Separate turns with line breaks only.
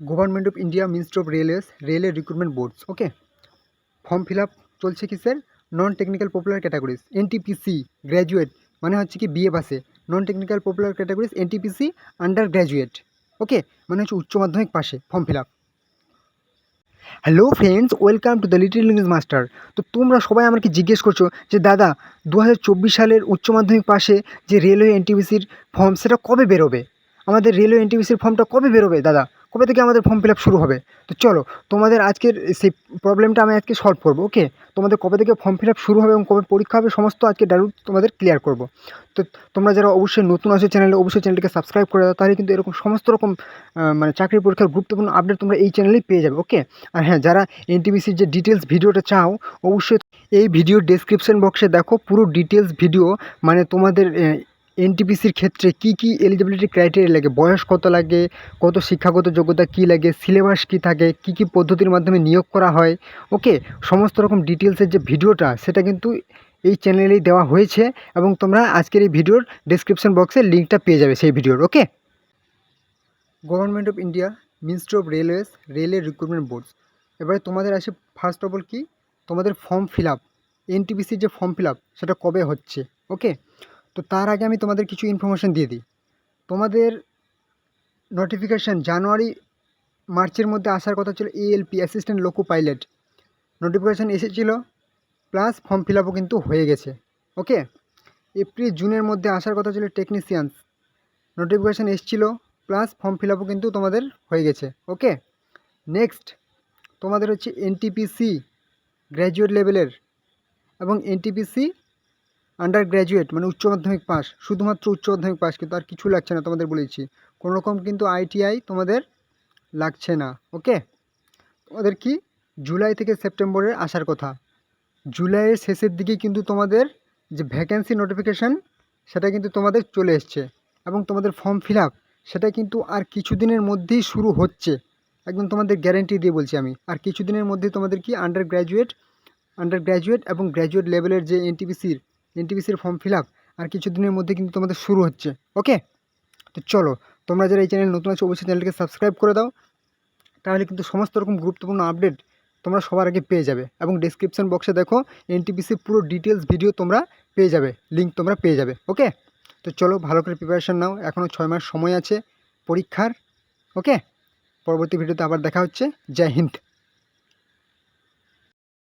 Government of India ministry of railways রেলের recruitment boards okay form fill up চলছে কিসের non technical popular categories NTPC graduate মানে হচ্ছে কি বিএ পাসে non technical popular categories NTPC under graduate okay মানে হচ্ছে উচ্চ মাধ্যমিক পাশে form fill up hello friends welcome to the little English master তো তোমরা সবাই আমাকে জিজ্ঞেস করছ যে, দাদা দু হাজার চব্বিশ সালের উচ্চ মাধ্যমিক পাশে যে রেলওয়ে এনটিপিসির ফর্ম সেটা কবে বেরোবে? আমাদের রেলওয়ে এনটিপিসির ফর্মটা কবে বেরোবে, দাদা? কবে থেকে আমাদের ফর্ম ফিল আপ শুরু হবে? তো চলো, তোমাদের আজকের সেই প্রবলেমটা আমি আজকে সলভ করব ওকে তোমাদের কবে থেকে ফর্ম ফিল আপ শুরু হবে এবং কবে পরীক্ষা হবে সমস্ত আজকে ডাউট তোমাদের ক্লিয়ার করব। তো তোমরা যারা অবশ্যই নতুন আছো চ্যানেলে অবশ্যই চ্যানেলটিকে সাবস্ক্রাইব করে দাও, তাহলে কিন্তু এরকম সমস্ত রকম মানে চাকরি পরীক্ষার গুরুত্বপূর্ণ আপডেট তোমরা এই চ্যানেলেই পেয়ে যাবে ওকে আর হ্যাঁ যারা এনটিপিসির যে ডিটেলস ভিডিওটা চাও, অবশ্যই এই ভিডিও ডেসক্রিপশন বক্সে দেখো পুরো ডিটেলস ভিডিও মানে তোমাদের এনটিপিসির ক্ষেত্রে কি কি এলিজিবিলিটি ক্রাইটেরিয়া লাগে? বয়স কত লাগে? কত শিক্ষাগত যোগ্যতা কী লাগে? সিলেবাস কী থাকে? কী কী পদ্ধতির মাধ্যমে নিয়োগ করা হয়? ওকে সমস্ত রকম ডিটেলসের যে ভিডিওটা, সেটা কিন্তু এই চ্যানেলেই দেওয়া হয়েছে এবং তোমরা আজকের এই ভিডিওর ডেসক্রিপশন বক্সে লিঙ্কটা পেয়ে যাবে সেই ভিডিওর okay government of India ministry of railways রেলের রিক্রুটমেন্ট বোর্ডস এবারে তোমাদের আসে ফার্স্ট অফ অল কি? তোমাদের ফর্ম ফিল আপ এনটিপিসির যে ফর্ম ফিল আপ সেটা কবে হচ্ছে? ওকে তো তার আগে আমি তোমাদের কিছু ইনফরমেশান দিয়ে দিই। তোমাদের নোটিফিকেশান জানুয়ারি, মার্চের মধ্যে আসার কথা ছিল ALP assistant loco pilot notification এসেছিল প্লাস ফর্ম ফিল আপও কিন্তু হয়ে গেছে। ওকে এপ্রিল জুনের মধ্যে আসার কথা ছিল টেকনিশিয়ানস নোটিফিকেশান এসেছিল প্লাস ফর্ম ফিল আপও কিন্তু তোমাদের হয়ে গেছে। ওকে নেক্সট তোমাদের হচ্ছে এনটিপিসি গ্র্যাজুয়েট লেভেলের এবং এনটিপিসি আন্ডার গ্র্যাজুয়েট মানে উচ্চ মাধ্যমিক পাস শুধুমাত্র উচ্চ মাধ্যমিক পাস কিন্তু আর কিছু লাগছে না তোমাদের বলেছি। কোনো রকম কিন্তু আইটিআই তোমাদের লাগছে না ওকে তোমাদের কি? জুলাই থেকে সেপ্টেম্বরের আসার কথা। জুলাইয়ের শেষের দিকে কিন্তু তোমাদের যে ভ্যাকেন্সি নোটিফিকেশান সেটা কিন্তু তোমাদের চলে এসছে এবং তোমাদের ফর্ম ফিল সেটা কিন্তু আর কিছুদিনের মধ্যেই শুরু হচ্ছে। একদম তোমাদের গ্যারেন্টি দিয়ে বলছি আমি। আর কিছুদিনের মধ্যেই তোমাদের কি? আন্ডার গ্র্যাজুয়েট আন্ডার গ্র্যাজুয়েট এবং গ্র্যাজুয়েট লেভেলের যে এনটিপিসির এনটিপিসির ফর্ম ফিল আপ আর কিছুদিনের মধ্যে কিন্তু তোমাদের শুরু হচ্ছে ওকে তো চলো, তোমরা যারা এই চ্যানেল নতুন আছো, অবশ্যই চ্যানেলটিকে সাবস্ক্রাইব করে দাও। তাহলে কিন্তু সমস্ত রকম গুরুত্বপূর্ণ আপডেট তোমরা সবার আগে পেয়ে যাবে এবং ডিসক্রিপশন বক্সে দেখো এনটিপিসির পুরো ডিটেলস ভিডিও তোমরা পেয়ে যাবে লিঙ্ক তোমরা পেয়ে যাবে ওকে তো চলো, ভালো করে প্রিপারেশান নাও এখনও ছয় মাস সময় আছে পরীক্ষার ওকে পরবর্তী ভিডিওতে আবার দেখা হচ্ছে, জয় হিন্দ।